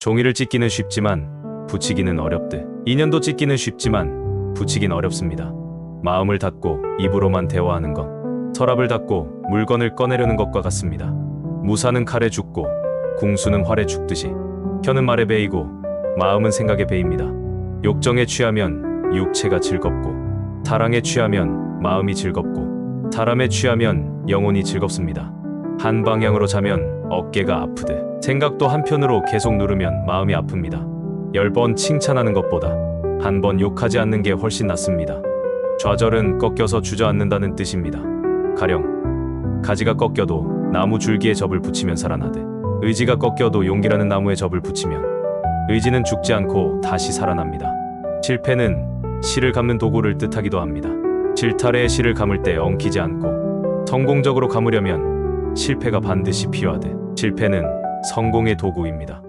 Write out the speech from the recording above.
종이를 찢기는 쉽지만 붙이기는 어렵듯 인연도 찢기는 쉽지만 붙이긴 어렵습니다. 마음을 닫고 입으로만 대화하는 건 서랍을 닫고 물건을 꺼내려는 것과 같습니다. 무사는 칼에 죽고 궁수는 활에 죽듯이 혀는 말에 베이고 마음은 생각에 베입니다. 욕정에 취하면 육체가 즐겁고 사랑에 취하면 마음이 즐겁고 사람에 취하면 영혼이 즐겁습니다. 한 방향으로 자면 어깨가 아프듯 생각도 한편으로 계속 누르면 마음이 아픕니다. 열 번 칭찬하는 것보다 한 번 욕하지 않는 게 훨씬 낫습니다. 좌절은 꺾여서 주저앉는다는 뜻입니다. 가령 가지가 꺾여도 나무 줄기에 접을 붙이면 살아나듯 의지가 꺾여도 용기라는 나무에 접을 붙이면 의지는 죽지 않고 다시 살아납니다. 실패는 실을 감는 도구를 뜻하기도 합니다. 실타래에 실을 감을 때 엉키지 않고 성공적으로 감으려면 실패가 반드시 필요하듯 실패는 성공의 도구입니다.